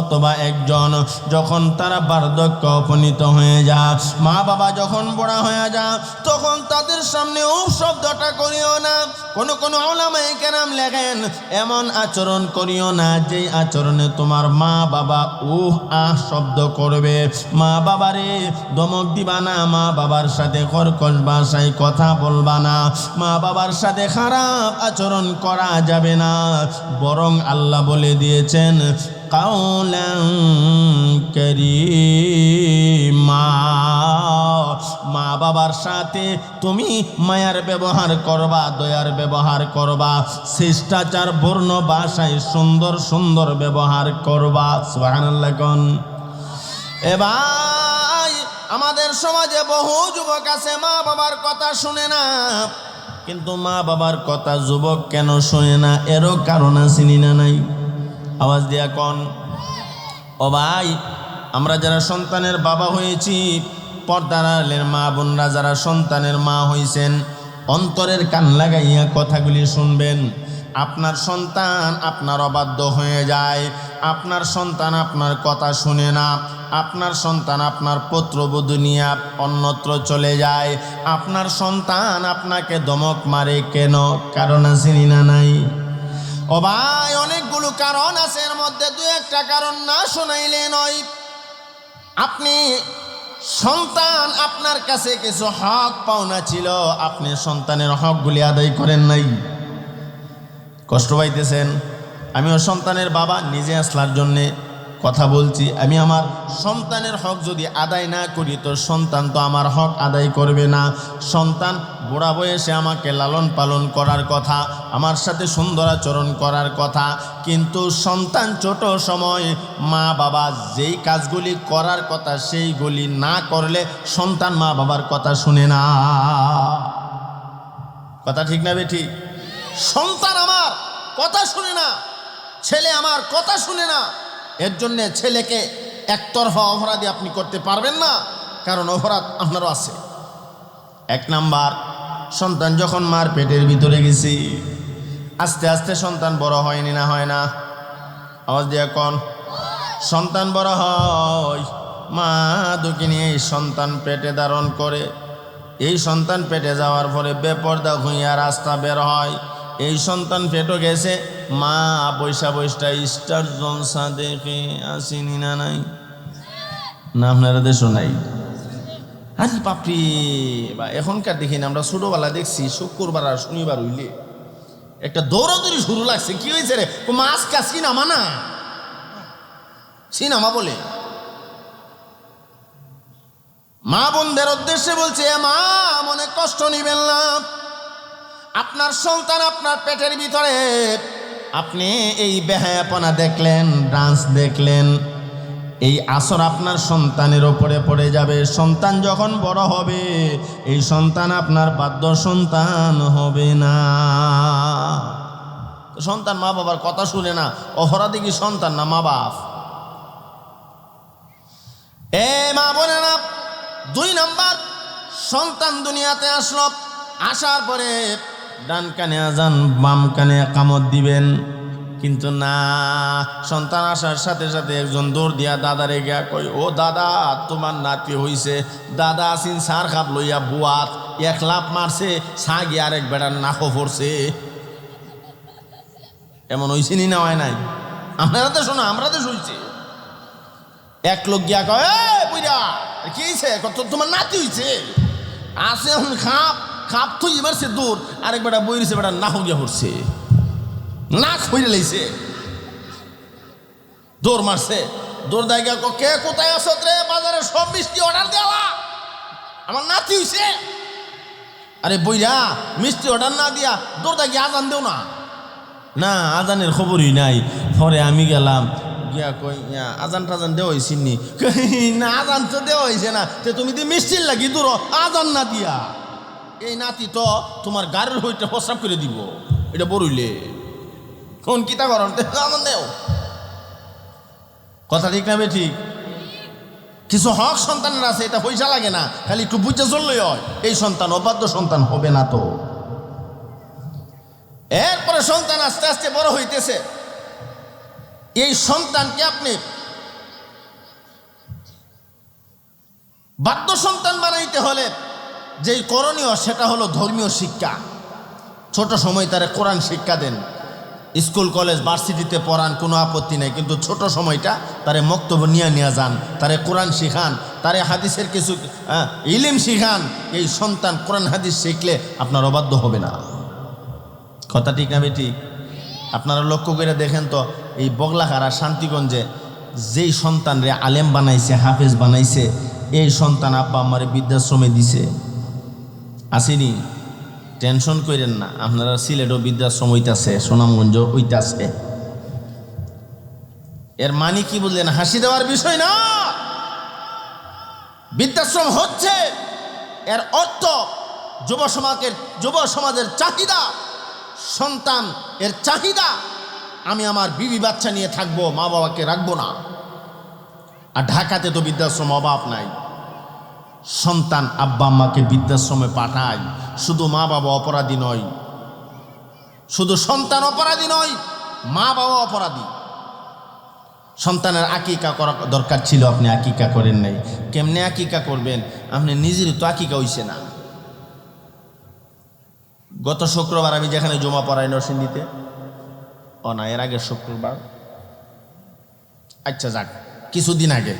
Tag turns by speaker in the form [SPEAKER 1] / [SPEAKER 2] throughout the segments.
[SPEAKER 1] অথবা একজন, যখন তারা বার্ধক্য উপনীত হয়ে যা মা বাবা যখন বড়া হয়ে যা তখন তাদের সামনে উপ শব্দটা করিও না। কোনো কোনো ওলামাই কেরাম লেখেন, এমন আচরণ করিও না যে আচরণে তোমার মা বাবা উহ, আহ শব্দ করবে। মা বাবারে দমক দিবা না মা বাবার সাথে কর্কশ ভাষায় কথা বলবা না। মা বাবার সাথে খারাপ আচরণ করা যাবে না। বরং আল্লাহ বলে দিয়েছেন قولا كريما মা বাবার সাথে তুমি মায়ার ব্যবহার করবা দয়ার ব্যবহার করবা শিষ্টাচার বর্ণ ভাষায় সুন্দর সুন্দর ব্যবহার করবা সুবহানাল্লাহ কোন এবার আমাদের সমাজে বহু যুবক আছে মা বাবার কথা শুনে না কিন্তু মা বাবার কথা যুবক কেন শুনে না এরও কারণ আসেনি না নাই আওয়াজ দিয়া কন, ও ভাই, আমরা যারা সন্তানের বাবা হয়েছি, পর্দার আড়ালের মা বোনরা যারা সন্তানের মা হয়েছেন অন্তরের কান লাগাইয়া কথাগুলি শুনবেন। আপনার সন্তান আপনার অবাধ্য হয়ে যায়, আপনার সন্তান আপনার কথা শুনে না, আপনার সন্তান আপনার পুত্রবধূ নিয়ে অন্যত্র চলে যায়। আপনার সন্তান আপনাকে দমক মারে কেন? কারণ আসেনি না নাই? ও ভাই, অনেকগুলো কারণ আছে, এর মধ্যে দু একটা কারণ না শোনাইলে নয়। আপনি সন্তান, আপনার কাছে কিছু হক পাওনা ছিল, আপনি সন্তানের হকগুলি আদায় করেন নাই। কষ্ট পাইতেছেন? আমিও সন্তানের বাবা, নিজে আসলার জন্যে কথা বলছি, আমি আমার সন্তানের হক যদি আদায় না করি, তো সন্তান তো আমার হক আদায় করবে না। সন্তান বুড়া বয়সে আমাকে লালন পালন করার কথা, আমার সাথে সুন্দর আচরণ করার কথা, কিন্তু সন্তান ছোট সময় মা বাবা যেই কাজগুলি করার কথা, সেইগুলি না করলে সন্তান মা বাবার কথা শুনে না। কথা ঠিক না বে ঠিক সন্তান আমার কথা শুনে না, ছেলে আমার কথা শুনে না। এর জন্যে ছেলেকে একতরফা অপরাধী আপনি করতে পারবেন না, কারণ অপরাধ আপনারও আছে। এক নাম্বার, সন্তান যখন মার পেটের ভিতরে গেছি, আস্তে আস্তে সন্তান বড় হয়নি না হয় না? আওয়াজ দিয়ে কন, সন্তান বড় হয়, মা দুঃখী নিয়ে এই সন্তান পেটে ধারণ করে। এই সন্তান পেটে যাওয়ার পরে বেপর্দা হইয়া রাস্তা বের হয়। এই সন্তান পেটও গেছে মা পয়সা পয়সা স্টার জলসা দেখে আসিনি না নাই? না, আপনারা দেশও নাই। আরে বাপরি, বা এখনকার দেখি আমরা ছোটোবেলা দেখছি, শুক্রবার আর শনিবার হইলে একটা দৌড়াদৌড়ি শুরু লাগছে। কি হয়েছে রে? মাছ কাজ সিনামা না? সিনামা বলে। মা বোনদের উদ্দেশ্যে বলছে মা, মনে কষ্ট নিবেন না। আপনার সন্তান আপনার পেটের ভিতরে আপনি এই বেহায়াপনা দেখলেন, ডান্স দেখলেন, এই আসর আপনার সন্তানের ওপরে পড়ে যাবে। সন্তান যখন বড় হবে, এই সন্তান আপনার বাদ্য সন্তান হবে না। সন্তান মা বাবার কথা শুনে না অহরাদি কি সন্তান না মা বাপ? এ মা বলে না দুই নাম্বার, সন্তান দুনিয়াতে আসলো, আসার পরে ডান কানে আজান বাম কানে কামত দিবেন। কিন্তু না সন্তান আসার সাথে সাথে একজন দৌড় দিয়া দাদারে গিয়া কই ও দাদা তোমার নাতি হইছে। দাদা আসিন সার খাপ লইয়া বুয়াত এক লাভ মারছে সা গিয়ে আরেক বেড়ার নাকো পড়ছে। এমন হইছিনি না হয় নাই? আপনারা তো শোনো আমরা তো শুনছি। এক লোক গিয়া কয় "এ, বুইরা কি হয়েছে তোমার নাতি হইছে? এখন খাপ খাপ তো এবার সে দূর, আরেক বেটা বই রয়েছে বেটা না গিয়া পড়ছে। নাক হইলে লাইছে। দৌড় মারছে। দৌড় দেয় গিয়া কে কোথায় আছো রে? বাজারে সব মিষ্টি অর্ডার দেওয়া আমার নাতি হইছে। আরে বইরা, মিষ্টি অর্ডার না দিয়া দৌড় দেয় আজান দেও না। না, আজানের খবরই নাই। পরে আমি গেলাম, গিয়া কই আজান টাজান দেওয়া হয়েছে নি? না, আজান তো দেওয়া হয়েছে না। তুমি দি মিষ্টির লাগি দূর আজান না দিয়া। এই নাতি তো তোমার গাড়ির হইতে প্রস্রাব করে দিব। এটা বড়ইলে। কোন কিতা করন দেও কথা ঠিক না ঠিক? কিছু হক সন্তানের আছে, এটা পয়সা লাগে না। খালি একটু বুঝে চললেই হয়। এই সন্তান অবাধ্য সন্তান হবে না তো। এরপরে সন্তান আস্তে আস্তে বড় হইতেছে। এই সন্তানকে আপনি বাদ্য সন্তান বানাইতে হলে যেই করণীয় সেটা হলো ধর্মীয় শিক্ষা। ছোট সময় তারা কোরআন শিক্ষা দেন। স্কুল কলেজ ভার্সিটিতে পড়ান কোনো আপত্তি নেই। কিন্তু ছোট সময়টা তারে মক্তব্য নিয়ে নিয়ে যান তারে কোরআন শিখান তারে হাদিসের কিছু আহ, ইলিম শিখান। এই সন্তান কোরআন হাদিস শিখলে আপনার অবাধ্য হবে না। কথা ঠিক না বেটি আপনারা লক্ষ্য করে দেখেন তো এই বগলাখারা শান্তিগঞ্জে যেই সন্তান রে আলেম বানাইছে হাফেজ বানাইছে এই সন্তান আব্বা আমারে বৃদ্ধাশ্রমে দিছে। আসেনি। টেনশন করেন না, আপনারা সিলেটও বৃদ্ধাশ্রম হইতাছে সুনামগঞ্জ হইতাছে। এর মানে কি বললেন হাসি দেওয়ার বিষয় না। বৃদ্ধাশ্রম হচ্ছে, এর অর্থ যুব সমাজের যুব সমাজের চাহিদা, সন্তান এর চাহিদা। আমি আমার বিবি বাচ্চা নিয়ে থাকব মা বাবাকে রাখব না। আর ঢাকাতে তো বৃদ্ধাশ্রম অভাব নাই। সন্তান আব্বা আম্মাকে বৃদ্ধাশ্রমে পাঠায়। শুধু মা বাবা অপরাধী নয়, শুধু সন্তান অপরাধী নয়, মা বাবা অপরাধী। সন্তানের আকিকা করা দরকার ছিল, আপনি আকিকা করেন নাই। কেমনে আকিকা করবেন? আপনি নিজেরই তো আকিকা হইছে না। গত শুক্রবার আমি যেখানে জমা পড়াই নরসিংদীতে, ও না, এর আগের শুক্রবার। আচ্ছা যাক, কিছুদিন আগে।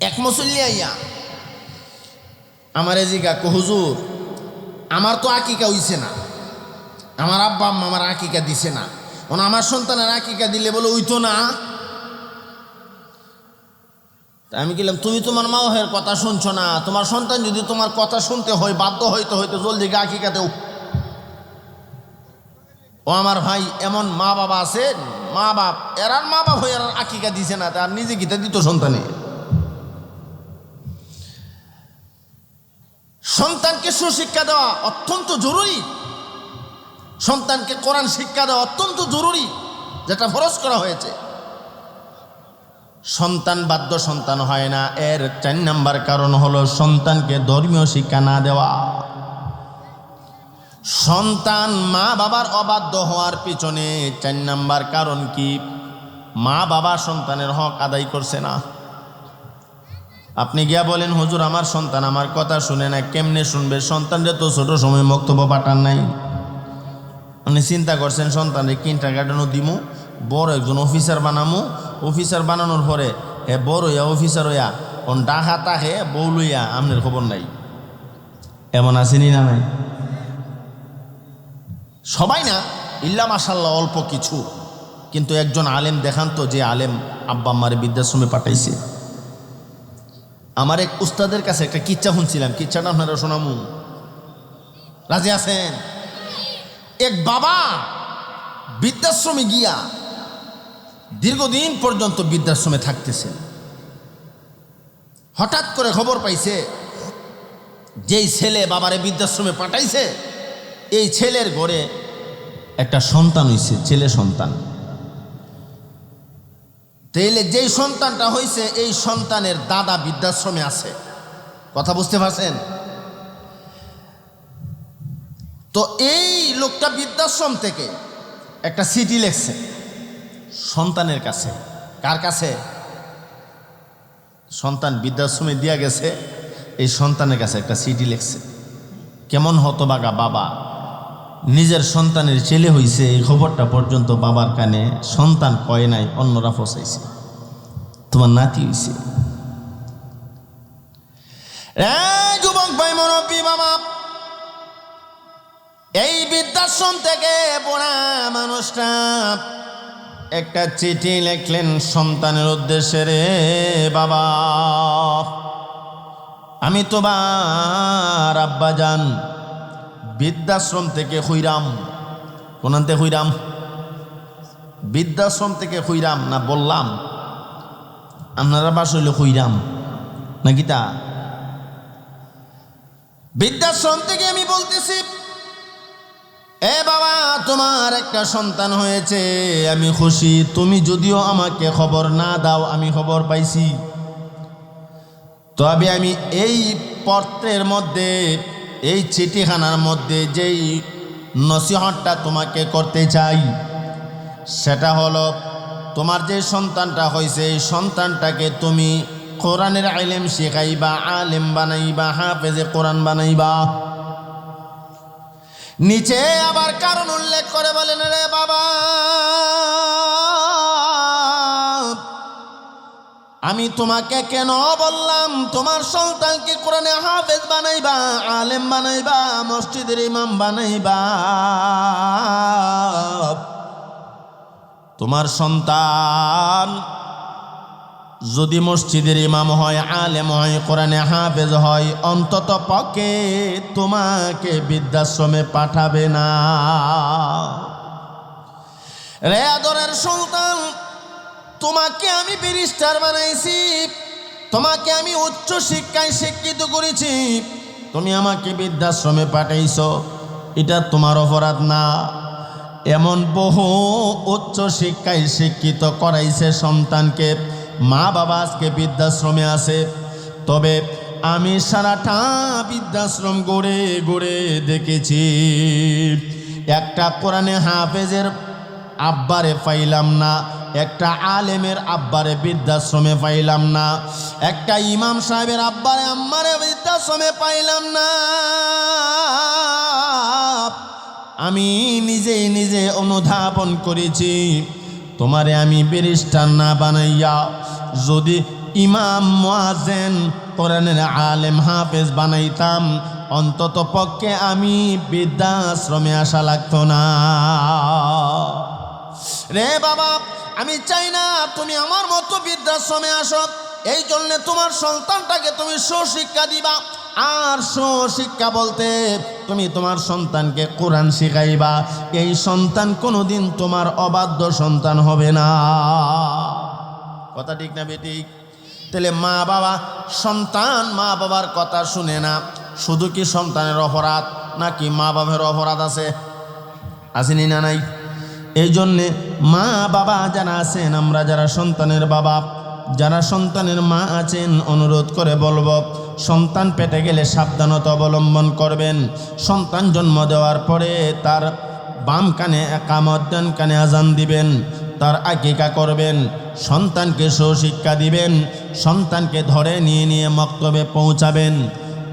[SPEAKER 1] এক মুসল্লি আইয়া, আমার এজিগা হুজুর, আমার তো আকিকা হইছে না। আমার আব্বা আম্মা আমার আকিকা দিছে না। ওনা আমার সন্তানের আকিকা দিলে বলে, ওই তো না। আমি গেলাম তুমি তোমার মা বাবার কথা শুনছো না। তোমার সন্তান যদি তোমার কথা শুনতে হয়, বাধ্য হইতে হয়তো জলদি গা আকিকা দেও। ও আমার ভাই, এমন মা বাবা আছে মা বাপ এরার মা বাপ হয়ে এরার আকিকা দিছে না তার নিজে গীতা দিত সন্তানে? সুশিক্ষা দেওয়া অত্যন্ত জরুরি। সন্তানকে কোরআন শিক্ষা দেওয়া অত্যন্ত জরুরি, যেটা ফরজ করা হয়েছে। সন্তান বাধ্য সন্তান হয় না, এর চার নাম্বার কারণ হলো সন্তানকে ধর্মীয় শিক্ষা না দেওয়া। সন্তান মা বাবার অবাধ্য হওয়ার পিছনে চার নাম্বার কারণ কি? মা বাবা সন্তানের হক আদায় করছে না। আপনি গিয়া বলেন, হুজুর, আমার সন্তান আমার কথা শুনে না কেমনে শুনবে? সন্তানরে তো ছোট সময় বক্তব্য পাঠান নাই। আপনি চিন্তা করছেন, সন্তানরে কিনটা কাটানো দিমু? বড় একজন অফিসার বানামু? অফিসার বানানোর পরে, হে বড় হইয়া অফিসার হইয়া অন ডাহা তাহে বউ লইয়া আপনার খবর নাই। এমন আসেনি না নাই? সবাই না? ইল্লা মাসাল্লাহ অল্প কিছু। কিন্তু একজন আলেম দেখান তো যে আলেম আব্বা আম্মারে বৃদ্ধাশ্রমে পাঠাইছে। আমার এক উস্তাদের কাছে একটা কিচ্ছা শুনছিলাম। কিচ্ছাটা আপনারা শোনামু। রাজি আছেন? এক বাবা বৃদ্ধাশ্রমে গিয়া দীর্ঘদিন পর্যন্ত বৃদ্ধাশ্রমে থাকতেছেন হঠাৎ করে খবর পাইছে, যেই ছেলে বাবারে বৃদ্ধাশ্রমে পাঠাইছে, এই ছেলের ঘরে একটা সন্তান হইছে, ছেলে সন্তান। তাইলে যেই সন্তানটা হয়েছে এই সন্তানের দাদা বৃদ্ধাশ্রমে আছে। কথা বুঝতে পারছেন? তো এই লোকটা বৃদ্ধাশ্রম থেকে একটা সিটি লেখছে সন্তানের কাছে। কার কাছে? সন্তান বৃদ্ধাশ্রমে দিয়া গেছে, এই সন্তানের কাছে একটা সিটি লেখছে। কেমন হতবাগা বাবা। নিজের সন্তানের ছেলে হইছে, এই খবরটা পর্যন্ত বাবার কানে সন্তান কয় নাই, অন্যরা ফসাইছে। তোমার নাতি হইছে। যুবক ভাই, মরব্বী, বাবা। এই বৃদ্ধাশ্রম থেকে পড়া মানুষটা একটা চিঠি লিখলেন সন্তানের উদ্দেশ্যে, রে বাবা, আমি তোমার আব্বা যান বৃদ্ধাশ্রম থেকে হইরাম। কোনান্তে হইরাম। বৃদ্ধাশ্রম থেকে হইরাম না বললাম? আপনারা বাস হইলে হইরাম। নাকি তা? বৃদ্ধাশ্রম থেকে আমি বলতেছি, এ বাবা, তোমার একটা সন্তান হয়েছে, আমি খুশি। তুমি যদিও আমাকে খবর না দাও, আমি খবর পাইছি। তবে আমি এই পত্রের মধ্যে এই চিঠিখানার মধ্যে যেই নসিহতটা তোমাকে করতে চাই, সেটা হলো তোমার যে সন্তানটা হয়েছে, এই সন্তানটাকে তুমি কোরআনের আইলেম শেখাইবা, আলেম বানাইবা, হাফেজে কোরআন বানাইবা। নিচে আবার কারণ উল্লেখ করে বলেন রে বাবা। আমি তোমাকে কেন বললাম? তোমার সন্তানকে কোরআনে হাফেজ বানাইবা, আলেম বানাইবা, মসজিদের ইমাম বানাইবা। তোমার সন্তান যদি মসজিদের ইমাম হয়, আলেম হয়, কোরআনে হাফেজ হয়, অন্তত পক্ষে তোমাকে বৃদ্ধাশ্রমে পাঠাবে না। রে আদরের সুলতান তোমাকে আমি ব্যারিস্টার বানাইছি। তোমাকে আমি উচ্চ শিক্ষায় শিক্ষিত করেছি। তুমি আমাকে বৃদ্ধাশ্রমে পাঠাইছ। এটা তোমার অপরাধ না। এমন বহু উচ্চ শিক্ষায় শিক্ষিত করাইছে সন্তানকে। মা বাবা আজকে বৃদ্ধাশ্রমে আছে। তবে আমি সারাটা বৃদ্ধাশ্রম গড়ে গড়ে দেখেছি। একটা কোরআনে হাফেজের আব্বারে পাইলাম না। একটা আলেমের আব্বারে বৃদ্ধাশ্রমে পাইলাম না, একটা ইমাম সাহেবের আব্বারে আম্মারে বৃদ্ধাশ্রমে পাইলাম না। আমি নিজেই নিজে অনুধাবন করেছি, তোমারে আমি ব্যারিস্টার না বানাইয়া, যদি ইমাম মোয়াজেন কোরআনের আলেম হাফেজ বানাইতাম, অন্তত পক্ষে আমি বৃদ্ধাশ্রমে আসা লাগতো না। রে বাবা আমি চাই না তুমি আমার মতো বৃদ্ধাশ্রমে আসো। এই জন্যে তোমার সন্তানটাকে তুমি সুশিক্ষা দিবা। আর সুশিক্ষা বলতে তুমি তোমার সন্তানকে কোরআন শিখাইবা। এই সন্তান কোনোদিন তোমার অবাধ্য সন্তান হবে না। কথা ঠিক না বেঠিক তাহলে মা বাবা, সন্তান মা বাবার কথা শুনে না। শুধু কি সন্তানের অপরাধ নাকি মা বাবার অপরাধ আছে? আসেনি না নাই? এই জন্যে মা বাবা যারা আছেন, আমরা যারা সন্তানের বাবা, যারা সন্তানের মা আছেন, অনুরোধ করে বলব, সন্তান পেটে গেলে সাবধানতা অবলম্বন করবেন। সন্তান জন্ম দেওয়ার পরে তার বাম কানে একামত কানে আজান দিবেন, তার আকিকা করবেন, সন্তানকে সুশিক্ষা দিবেন, সন্তানকে ধরে নিয়ে নিয়ে মক্তবে পৌঁছাবেন।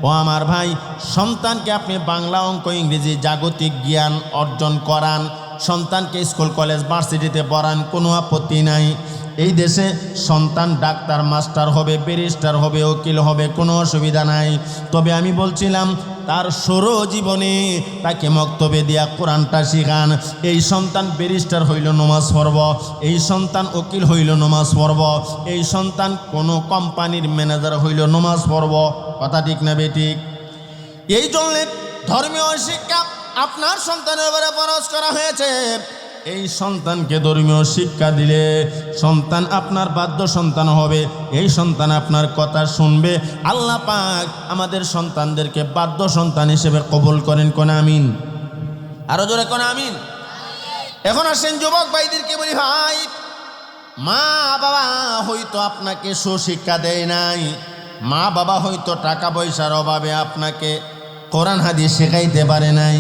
[SPEAKER 1] ও আমার ভাই, সন্তানকে আপনি বাংলা অঙ্ক ইংরেজি জাগতিক জ্ঞান অর্জন করান সন্তানকে স্কুল, কলেজ, ভার্সিটিতে পড়ান, কোনো আপত্তি নাই। এই দেশে সন্তান ডাক্তার, মাস্টার হবে, ব্যারিস্টার হবে, উকিল হবে, কোনো অসুবিধা নাই। তবে আমি বলছিলাম, তার সৌর জীবনে তাকে মক্তবে দিয়া কোরআনটা শিখান। এই সন্তান ব্যারিস্টার হইল নমাজ পড়ব, এই সন্তান উকিল হইল নমাজ পড়ব, এই সন্তান কোনো কোম্পানির ম্যানেজার হইল নমাজ পড়ব। কথা ঠিক না বেঠিক এই জন্যে ধর্মীয় শিক্ষা আপনার সন্তানের উপরে ফরজ করা হয়েছে। এই সন্তানকে ধর্মীয় শিক্ষা দিলে সন্তান আপনার বাধ্য সন্তান হবে। এই সন্তান আপনার কথা শুনবে। আল্লাহ পাক আমাদের সন্তানদেরকে বাধ্য সন্তান হিসেবে কবল করেন। কোন আমিন? আরও জোরে কোন আমিন? এখন আসেন যুবক ভাইদেরকে বলি, ভাই মা বাবা হয়তো আপনাকে সুশিক্ষা দেয় নাই। মা বাবা হয়তো টাকা পয়সার অভাবে আপনাকে কোরআন হাদিস শেখাইতে পারে নাই।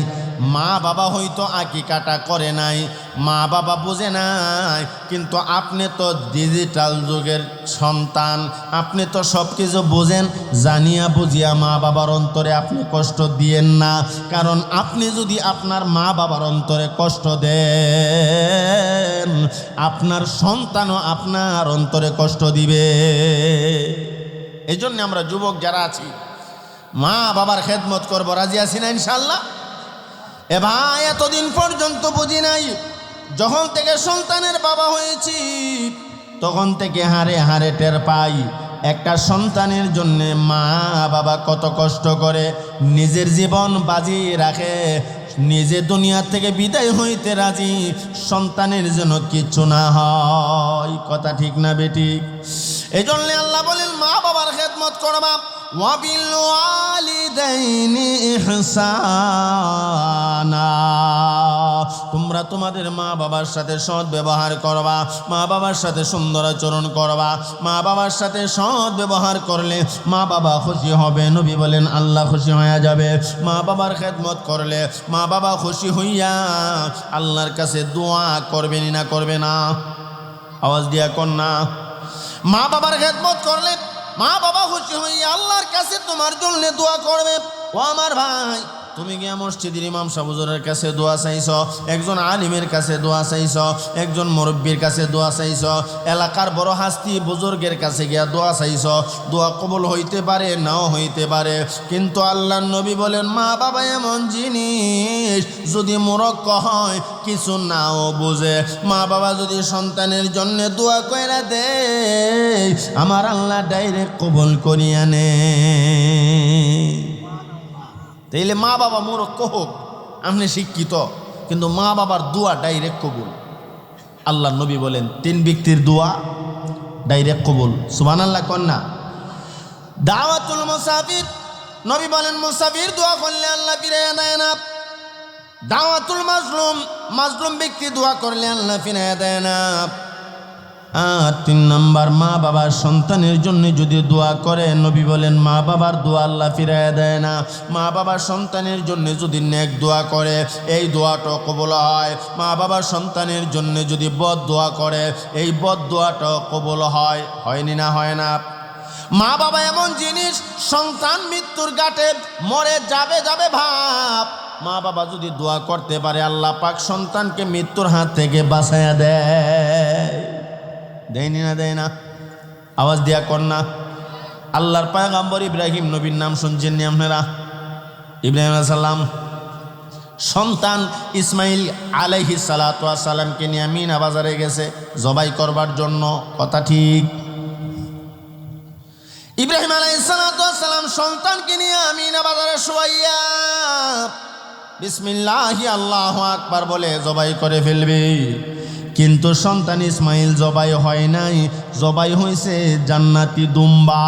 [SPEAKER 1] মা বাবা হয়তো আঁকি কাটা করে নাই, মা বাবা বুঝে নাই, কিন্তু আপনি তো ডিজিটাল যুগের সন্তান, আপনি তো সব কিছু বোঝেন, জানিয়া বুঝিয়া মা বাবার অন্তরে আপনি কষ্ট দিয়েন না, কারণ আপনি যদি আপনার মা বাবার অন্তরে কষ্ট দেন, আপনার সন্তানও আপনার অন্তরে কষ্ট দিবে। এই আমরা যুবক যারা আছি, মা বাবার খেদমত করব, রাজি আছি না ইনশাল্লাহ এ ভাই, এতদিন পর্যন্ত বুঝি নাই, যখন থেকে সন্তানের বাবা হয়েছি, তখন থেকে হারে হারে টের পাই, একটা সন্তানের জন্য মা বাবা কত কষ্ট করে নিজের জীবন বাজি রাখে, নিজে দুনিয়া থেকে বিদায় হইতে রাজি, সন্তানের জন্য কিচ্ছু না হয়। কথা ঠিক না বেটি এই জন্য আল্লাহ বলেন, মা বাবার খেদমত করবা। ওয়ালিদাইনি ইহসানা। তোমরা তোমাদের মা বাবার সাথে সৎ ব্যবহার করবা মা বাবার সাথে সুন্দর আচরণ করবা মা বাবার সাথে সৎ ব্যবহার করলে মা বাবা খুশি হবে, নবী বলেন, আল্লাহ খুশি হয়ে যাবে। মা বাবার খেদমত করলে মা বাবা খুশি হইয়া আল্লাহর কাছে দোয়া করবেনি না করবে না? আওয়াজ দিয়া কন্যা মা বাবার খেদমত করলে মা বাবা খুশি হইয়া আল্লাহর কাছে তোমার জন্য দোয়া করবে। ও আমার ভাই তুমি গিয়া মসজিদের ইমাম সাবুজরের কাছে দোয়া চাইছ? একজন আলিমের কাছে দোয়া চাইছ? একজন মুরব্বীর কাছে দোয়া চাইছ? এলাকার বড় হাস্তি বুজুর্গের কাছে গিয়া দোয়া চাইছ? দোয়া কবল হইতে পারে, নাও হইতে পারে। কিন্তু আল্লাহ নবী বলেন, মা বাবা এমন জিনিস যদি মোরক্ক হয়, কিছু নাও বুঝে। মা বাবা যদি সন্তানের জন্য দোয়া কইরা দে আমার আল্লাহ ডাইরেক্ট কবল করিয়া নে তাইলে মা বাবা মোরক্ক হোক আপনি শিক্ষিত, কিন্তু মা বাবার দোয়া ডাইরেক্ট কবুল। আল্লাহ নবী বলেন, তিন ব্যক্তির দোয়া ডাইরেক্ট কবুল। সুবান আল্লাহ কন্যা দাওয়াতুল মুসাফির, নবী বলেন, মুসাফির দোয়া করলে আল্লাহ ফিরে দেয় না। দাওয়াতুল মাজলুম মাজলুম ব্যক্তি দোয়া করলে আল্লাহ ফিরে দেয় না। আর তিন নম্বর মা বাবার সন্তানের জন্য যদি দোয়া করে, নবী বলেন, মা বাবার দোয়া আল্লাহ ফিরাইয়া দেয় না। মা বাবার সন্তানের জন্য যদি নেক দোয়া করে, এই দোয়াটা কবল হয়। মা বাবার সন্তানের জন্য যদি বদ দোয়া করে, এই বদ দোয়াটা কবল হয়। হয়নি না, হয় না। মা বাবা এমন জিনিস, সন্তান মৃত্যুর ঘাটে মরে যাবে যাবে ভাব। মা বাবা যদি দোয়া করতে পারে, আল্লাহ পাক সন্তানকে মৃত্যুর হাত থেকে বাঁচাইয়া দেয়। দেয়নি না দেয় না? আওয়াজ দিয়া কন্যা আল্লাহর পায়গাম্বর ইব্রাহিম নবীর নাম শুনছেন আপনারা? ইব্রাহিম সাল্লাম সন্তান ইসমাইল আলাইহি সালাতামকে নিয়ে মিনা বাজারে গেছে, জবাই করবার জন্য। কথা ঠিক? ইব্রাহিম আলাইসালাম সন্তানকে নিয়ে আমিনা বাজারে শোয়াইয়া বিসমিল্লাহি আল্লাহ আকবার বলে জবাই করে ফেলবে। কিন্তু সন্তান ইসমাইল জবাই হয় নাই। জবাই হয়েছে জান্নাতি দুম্বা।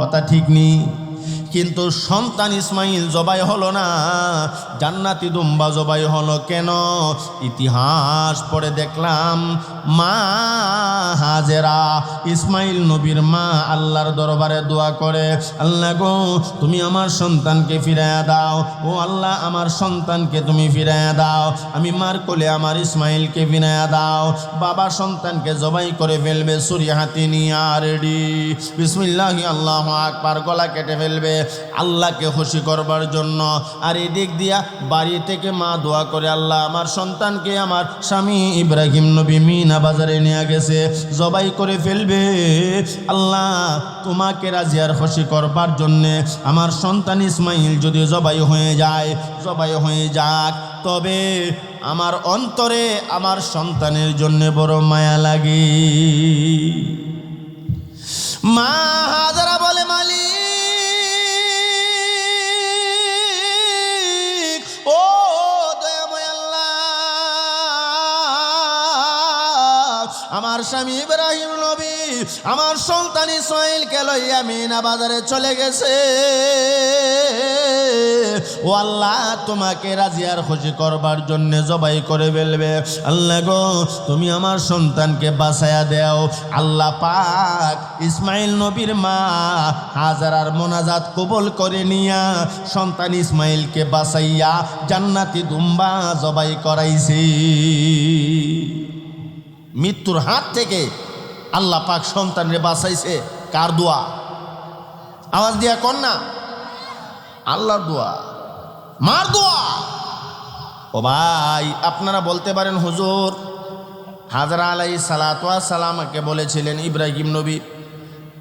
[SPEAKER 1] কথা ঠিক নেই? কিন্তু সন্তান ইসমাইল জবাই হলো না, জান্নাতি দুম্বা জবাই হলো কেন? ইতিহাস পড়ে দেখলাম, মা হাজেরা, ইসমাইল নবীর মা আল্লাহর দরবারে দোয়া করে, আল্লাহ গো, তুমি আমার সন্তানকে ফিরাইয়া দাও, ও আল্লাহ আমার সন্তানকে তুমি ফিরাইয়া দাও, আমি মার কোলে আমার ইসমাইলকে ফিরাইয়া দাও, বাবা সন্তানকে জবাই করে ফেলবে সুরি হাতি নিয়ে রেডি। বিসমিল্লাহি আল্লাহ আকবার, গলা কেটে ফেলবে আল্লাহকে খুশি করবার জন্য। আর এদিক দিয়া বাড়ি থেকে মা দোয়া করে, আল্লাহ, আমার সন্তানকে আমার স্বামী ইব্রাহিম নবী মিনা বাজারে নিয়ে গেছে, জবাই করে ফেলবে। আল্লাহ, তোমাকে রাজিয়ার খুশি করবার জন্যে আমার সন্তান ইসমাইল যদি জবাই হয়ে যায়, জবাই হয়ে যাক। তবে আমার অন্তরে আমার সন্তানের জন্য বড় মায়া লাগে। মা হাজারা বলে, মালিক আমার স্বামী ইব্রাহিম নবী, আমার সন্তান ইসমাইলকে লইয়া মিনা বাজারে চলে গেছে। ও আল্লাহ, তোমাকে রাজিয়ার খুশি করবার জন্য জবাই করে ফেলবে। আল্লাহ গো, তুমি আমার সন্তানকে বাঁচাইয়া দেও। আল্লাহ পাক ইসমাইল নবীর মা হাজারার মোনাজাত কবল করে নিয়া সন্তান ইসমাইলকে বাঁচাইয়া জান্নাতি দুম্বা জবাই করাইছি। মৃত্যুর হাত থেকে আল্লাহ পাক সন্তানরে বাঁচাইছে। কার দোয়া? আওয়াজ দিয়া কন্যা আল্লাহর দোয়া। মার দোয়া। ও ভাই, আপনারা বলতে পারেন হুজুর, হাজরা আলাই সালাতোয়া সালামাকে বলেছিলেন, ইব্রাহিম নবী,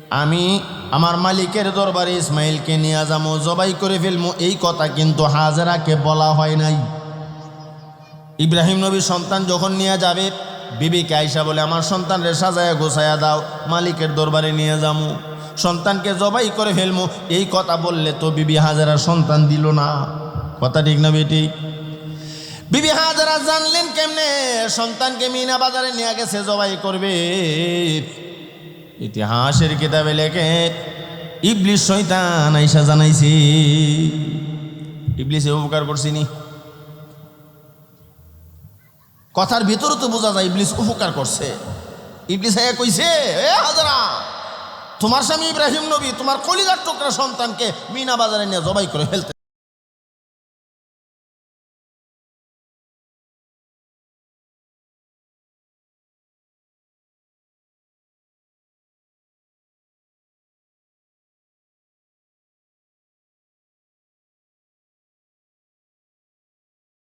[SPEAKER 1] আমি আমার মালিকের দরবারে ইসমাইলকে নিয়ে যাব, জবাই করে ফেলব। এই কথা কিন্তু হাজারাকে বলা হয় নাই। ইব্রাহিম নবী সন্তান যখন নিয়ে যাবে বিবিকে আইসা বলে, আমার সন্তানরে সাজায়া গোছায়া দাও, মালিকের দরবারে নিয়ে যাব সন্তানকে জবাই করে ফেলমু। এই কথা বললে তো বিবি হাজারা সন্তান দিল না। কথা ঠিক না বেটি? বিবি হাজারা জানলেন কেমনে? সন্তানকে মিনা বাজারে নিয়ে গেছে, জবাই করবে। ইতিহাসের কিতাবে লেখে ইবলিশ শৈতান আইসা জানাইছি। ইবলিশে উপকার করছিনি কথার ভিতরে তো বোঝা যায়, ইবলিস উপকার করছে। ইবলিস হ্যাঁ কইছে, এ হাজারা, তোমার স্বামী ইব্রাহিম নবী, তোমার কলিজার টোকরা সন্তানকে মিনা বাজারে নিয়ে জবাই করে ফেলতে